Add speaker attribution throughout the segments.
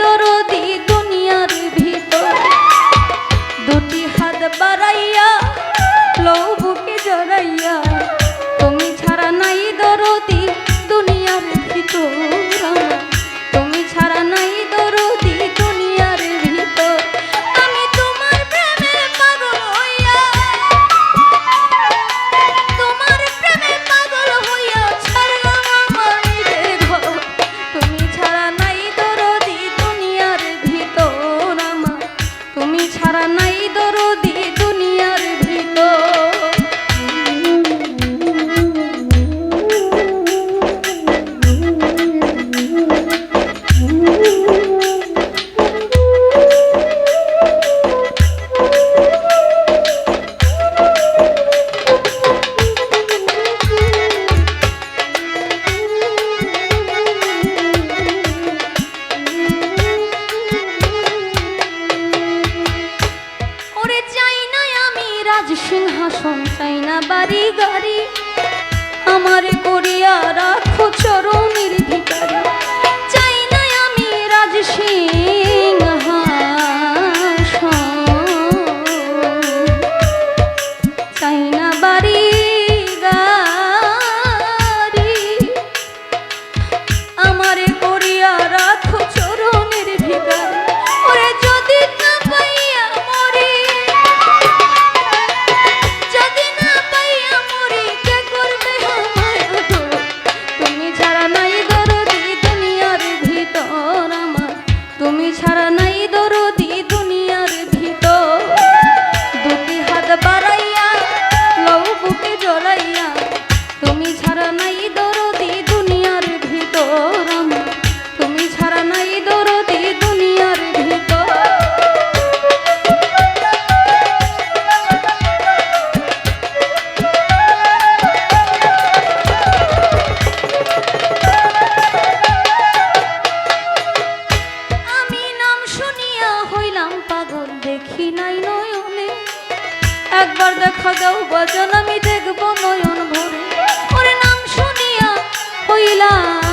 Speaker 1: দরদি সিংহাসন চাই না বাড়ি গাড়ি আমার করিয়া রাখো চরণী। তুমি ছাড়া নাই দরদি দুনিয়ার ভিতর। দুটি হাত বাড়াইয়া লউ বুকে জড়াইয়া, তুমি ছাড়া নাই দর একবার দেখা দাও বাজান আমি দেখব নয়ন ভরে। ওরে নাম শুনিয়া হইলাম।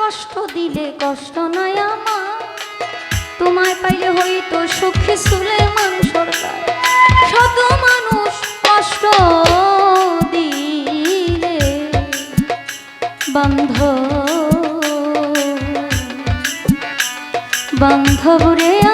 Speaker 1: কষ্ট দিলে কষ্ট নয় আমার। তোমায় পাইলে হইতো সুখে সুলে মানুষ শত মানুষ কষ্ট দিলে বন্ধ। বন্ধ রে